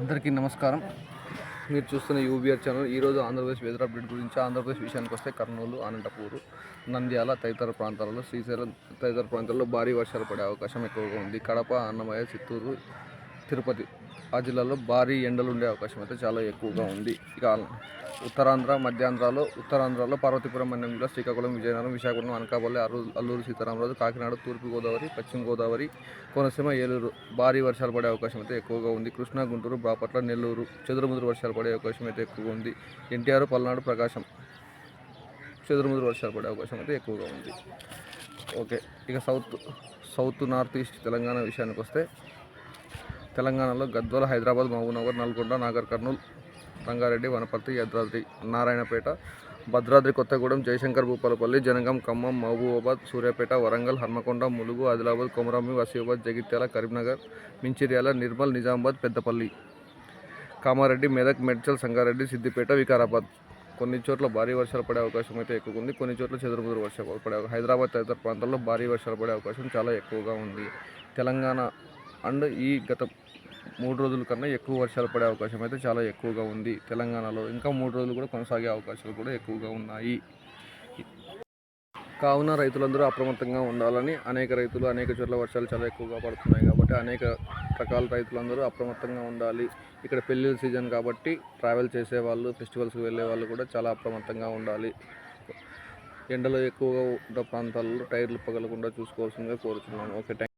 అందరికీ నమస్కారం. మీరు చూస్తున్న యూబీఆర్ ఛానల్ ఈరోజు ఆంధ్రప్రదేశ్ వెదర్ అప్డేట్ గురించి ఆంధ్రప్రదేశ్ విషయానికి వస్తే కర్నూలు అనంతపూరు నంద్యాల తదితర ప్రాంతాలలో శ్రీశైలం తదితర ప్రాంతాల్లో భారీ వర్షాలు పడే అవకాశం ఎక్కువగా ఉంది. కడప అన్నమయ్య చిత్తూరు తిరుపతి. ఆ జిల్లాలో భారీ ఎండలు ఉండే అవకాశం అయితే చాలా ఎక్కువగా ఉంది. ఇక ఉత్తరాంధ్ర మధ్యాంధ్రలో ఉత్తరాంధ్రలో పార్వతీపురం మన్యంలో శ్రీకాకుళం విజయనగరం విశాఖపట్నం అనకాపల్లి అల్లూరు అల్లూరు సీతారామరాజు కాకినాడ తూర్పుగోదావరి పశ్చిమ గోదావరి కోనసీమ ఏలూరు భారీ వర్షాలు పడే అవకాశం అయితే ఎక్కువగా ఉంది. కృష్ణా గుంటూరు బాపట్ల నెల్లూరు చెదురుముదురు వర్షాలు పడే అవకాశం అయితే ఎక్కువగా ఉంది. ఎన్టీఆర్ పల్నాడు ప్రకాశం చెదురుముదురు వర్షాలు పడే అవకాశం అయితే ఎక్కువగా ఉంది. ఓకే ఇక south south north east Telangana విషయానికి వస్తే తెలంగాణలో గద్వాల హైదరాబాద్ మహబూబ్నగర్ నల్గొండ నాగర్ కర్నూలు రంగారెడ్డి వనపర్తి యద్రాద్రి నారాయణపేట భద్రాద్రి కొత్తగూడెం జయశంకర్ భూపాలపల్లి జనగం ఖమ్మం మహబూబాబాద్ సూర్యాపేట వరంగల్ హన్మకొండ ములుగు ఆదిలాబాద్ కొమరామి వసీబాద్ జగిత్యాల కరీంనగర్ మించిర్యాల నిర్మల్ నిజామాబాద్ పెద్దపల్లి కామారెడ్డి మెదక్ మెడ్చల్ సంగారెడ్డి సిద్దిపేట వికారాబాద్. కొన్ని చోట్ల భారీ వర్షాలు పడే అవకాశం అయితే ఎక్కువ ఉంది. కొన్ని చోట్ల చెదురుముదురు వర్షాలు పడే హైదరాబాద్ తదితర ప్రాంతాల్లో భారీ వర్షాలు పడే అవకాశం చాలా ఎక్కువగా ఉంది. తెలంగాణ అండ్ ఈ గత మూడు రోజుల కన్నా ఎక్కువ వర్షాలు పడే అవకాశం అయితే చాలా ఎక్కువగా ఉంది తెలంగాణలో. ఇంకా మూడు రోజులు కూడా కొనసాగే అవకాశాలు కూడా ఎక్కువగా ఉన్నాయి. కావున రైతులందరూ అప్రమత్తంగా ఉండాలని అనేక రైతులు అనేక చోట్ల వర్షాలు చాలా ఎక్కువగా పడుతున్నాయి కాబట్టి అనేక రకాల రైతులందరూ అప్రమత్తంగా ఉండాలి. ఇక్కడ పెళ్ళిళ్ళ సీజన్ కాబట్టి ట్రావెల్ చేసే వాళ్ళు ఫెస్టివల్స్కి వెళ్ళే వాళ్ళు కూడా చాలా అప్రమత్తంగా ఉండాలి. ఎండలో ఎక్కువగా ఉన్న ప్రాంతాల్లో టైర్లు పగలకుండా చూసుకోవాల్సిందిగా కోరుతున్నాను ఓకే థ్యాంక్